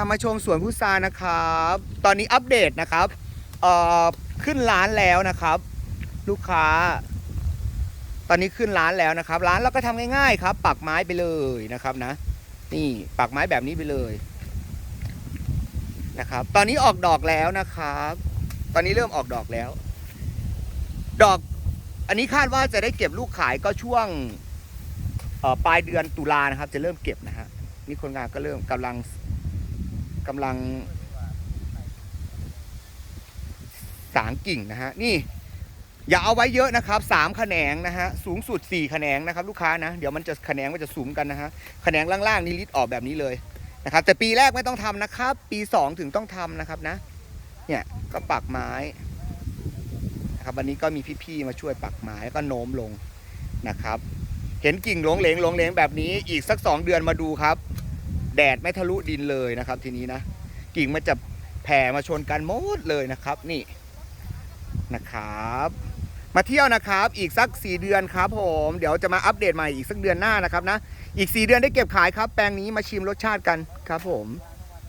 พามาชมสวนพุทรานะครับ ตอนนี้อัปเดตนะครับเอ่อขึ้นร้านแล้วนะครับ ลูกค้า ตอนนี้ขึ้นร้านแล้วนะครับ ร้านเราก็ทำง่ายๆครับ ปักไม้ไปเลยนะครับนะ นี่ปักไม้แบบนี้ไปเลยนะครับ ตอนนี้ออกดอกแล้วนะครับ ตอนนี้เริ่มออกดอกแล้ว ดอก อันนี้คาดว่าจะได้เก็บลูกขายก็ช่วงปลายเดือนตุลานะครับ จะเริ่มเก็บนะฮะนี่คนงานก็เริ่มกำลัง กำลัง สางกิ่งนะฮะนี่ อย่าเอาไว้เยอะนะครับสามแขนงนะฮะสูงสุดสี่แขนงนะครับ ลูกค้านะเดี๋ยวมันจะแขนงมันจะสูงกันนะฮะแขนงล่างๆนี่ลิดออกแบบนี้เลยนะครับ แต่ปีแรกไม่ต้องทำนะครับ ปีสองถึงต้องทำนะครับนะ เนี่ยก็ปักไม้นะครับวันนี้ก็มีพี่ๆมาช่วยปักไม้แล้วก็โน้มลงนะครับ เห็นกิ่งหลงเหลงหลงเหลงแบบนี้อีกสักสองเดือนมาดูครับ แดดไม่ทะลุดินเลยนะครับ ทีนี้นะกิ่งมันจะแผ่มาชนกันหมดเลยนะครับ นี่นะครับ มาเที่ยวนะครับอีกสัก 4 เดือนครับผมเดี๋ยวจะมาอัปเดตใหม่อีกสักเดือนหน้านะครับนะอีก 4 เดือนได้เก็บขายครับ แปลงนี้มาชิมรสชาติกันครับผม